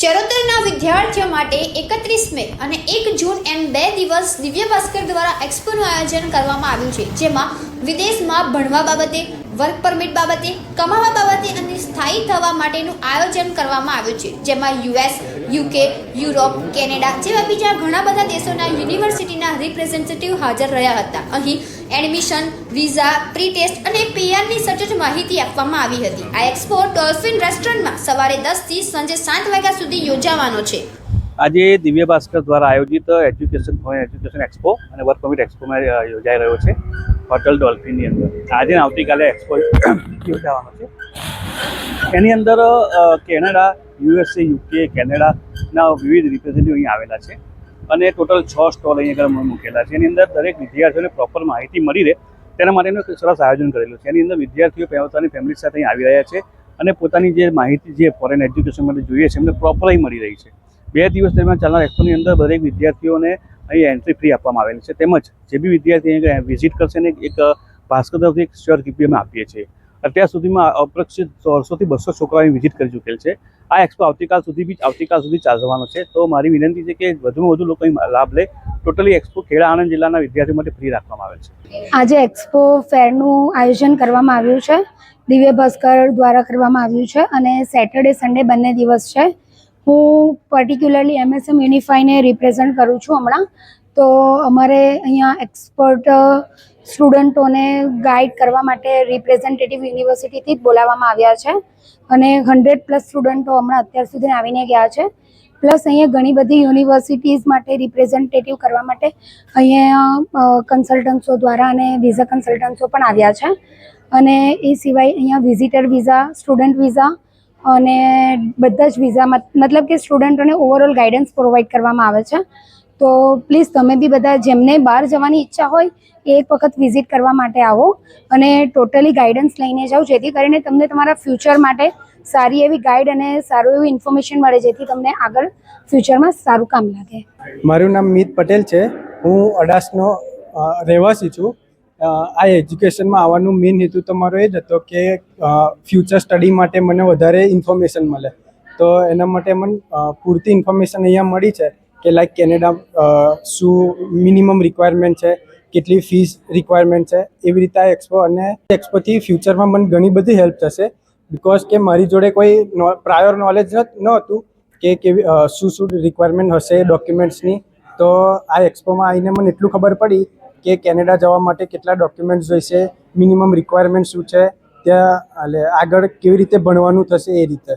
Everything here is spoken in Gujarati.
ચરોતરના વિદ્યાર્થીઓ માટે એકત્રીસ મે અને એક જૂન એમ બે દિવસ દિવ્ય ભાસ્કર દ્વારા એક્સપોનું આયોજન કરવામાં આવ્યું છે, જેમાં વિદેશમાં ભણવા બાબતે, વર્ક પરમિટ બાબતે, કમાવા બાબતે અને સ્થાયી થવા માટેનું આયોજન કરવામાં આવ્યું છે, જેમાં યુએસ યુકે, યુરોપ, કેનેડા જેવા બીજા ઘણા બધા દેશોના યુનિવર્સિટીના રિપ્રેઝેન્ટેટિવ હાજર રહ્યા હતા. અહીં એડમિશન, વિઝા પ્રી ટેસ્ટ અને પીઆરની સચોટ માહિતી આપવામાં આવી હતી. આ એક્સપો ડોલ્ફિન રેસ્ટોરન્ટમાં સવારે દસથી સાંજે સાત વાગ્યા સુધી યોજાવાનો છે. આજે દિવ્ય ભાસ્કર દ્વારા આયોજિત એજ્યુકેશન એજ્યુકેશન એક્સપો અને વર્ક પરમિટ એક્સપોમાં યોજાઈ રહ્યો છે હોટલ ડોલ્ફિનની અંદર. આજે આવતીકાલે એક્સપો યોજાવાનો છે. એની અંદર કેનેડા યુએસએ, યુકે કેનેડાના વિવિધ રિપ્રેઝેન્ટેટિવ અહીં આવેલા છે. અને ટોટલ છ સ્ટોલ અહીં આગળ મૂકેલા છે. એની અંદર દરેક વિદ્યાર્થીઓને પ્રોપર માહિતી મળી રહે. તેના માટેનું સરસ આયોજન કરેલું છે. એની અંદર વિદ્યાર્થીઓ પોતાની ફેમિલી સાથે અહીં આવી રહ્યા છે અને પોતાની જે માહિતી જે ફોરેન એજ્યુકેશન માટે જોઈએ છે, એમને પ્રોપર અહીં મળી રહી છે. બે દિવસ દરમિયાન ચાલનાર એક્સપોની અંદર દરેક વિદ્યાર્થીઓને અહીં એન્ટ્રી ફ્રી આપવામાં આવેલી છે. તેમજ જે બી વિદ્યાર્થી અહીં વિઝિટ કરશે ને એક ભાસ્કર તરફથી એક શ્યોર કીપી અમે આપીએ છીએ. અત્યાર સુધીમાં અપ્રક્ષિત સોળસોથી બસો છોકરાઓ અહીં વિઝિટ કરી ચૂકેલ છે. આ એક્સપો આવતીકાલ સુધી બી, આવતીકાલ સુધી ચાલવાનો છે. તો મારી વિનંતી છે કે વધુમાં વધુ લોકો લાભ લે. ટોટલી એક્સપો ખેડા આણંદ જિલ્લાના વિદ્યાર્થીઓ માટે ફ્રી રાખવામાં આવે છે. આજે એક્સપો ફેરનું આયોજન કરવામાં આવ્યું છે. દિવ્ય ભાસ્કર દ્વારા કરવામાં આવ્યું છે અને સેટરડે સન્ડે બંને દિવસ છે. હું પર્ટિક્યુલરલી એમએસએમ યુનિફાઈને રિપ્રેઝન્ટ કરું છું હમણાં. તો અમારે અહીંયા એક્સપર્ટ સ્ટુડન્ટોને ગાઈડ કરવા માટે રિપ્રેઝેન્ટેટિવ યુનિવર્સિટીથી જ બોલાવવામાં આવ્યા છે. અને હંડ્રેડ પ્લસ સ્ટુડન્ટો હમણાં અત્યાર સુધી આવીને ગયા છે. પ્લસ અહીંયા ઘણી બધી યુનિવર્સિટીઝ માટે રિપ્રેઝેન્ટેટિવ કરવા માટે અહીંયા કન્સલ્ટન્સો દ્વારા અને વિઝા કન્સલ્ટન્સો પણ આવ્યા છે. અને એ સિવાય અહીંયા વિઝિટર વિઝા સ્ટુડન્ટ વિઝા અને બધા જ વિઝામાં મતલબ કે સ્ટુડન્ટોને ઓવરઓલ ગાઈડન્સ પ્રોવાઈડ કરવામાં આવે છે. તો પ્લીઝ તમે બી બધા જેમને બહાર જવાની ઈચ્છા હોય એ એક વખત વિઝિટ કરવા માટે આવો અને ટોટલી ગાઈડન્સ લઈને જાઓ, જેથી કરીને તમને તમારા ફ્યુચર માટે સારી એવી ગાઈડ અને સારું એવું ઇન્ફોર્મેશન મળે, જેથી તમને આગળ ફ્યુચરમાં સારું કામ લાગે. મારું નામ મિત પટેલ છે. હું અડાસનો રહેવાસી છું. આ એજ્યુકેશનમાં આવવાનું મેઇન હેતુ તમારો એ જ હતો કે ફ્યુચર સ્ટડી માટે મને વધારે ઇન્ફોર્મેશન મળે. તો એના માટે મને પૂરતી ઇન્ફોર્મેશન અહીંયા મળી છે. કે લાઈક કેનેડા શું મિનિમમ રિક્વાયરમેન્ટ છે, કેટલી ફીસ રિક્વાયરમેન્ટ છે, એવી રીતે આ એક્સપો અને એક્સપોથી ફ્યુચરમાં મને ઘણી બધી હેલ્પ થશે. બિકોઝ કે મારી જોડે કોઈ પ્રાયોર નોલેજ ન હતું કે કેવી શું શું રિક્વાયરમેન્ટ હશે ડોક્યુમેન્ટ્સની તો આ એક્સપોમાં આવીને મને એટલું ખબર પડી કે કેનેડા જવા માટે કેટલા ડોક્યુમેન્ટ્સ જોઈશે મિનિમમ રિક્વાયરમેન્ટ શું છે, ત્યાં, એટલે આગળ કેવી રીતે ભણવાનું થશે એ રીતે.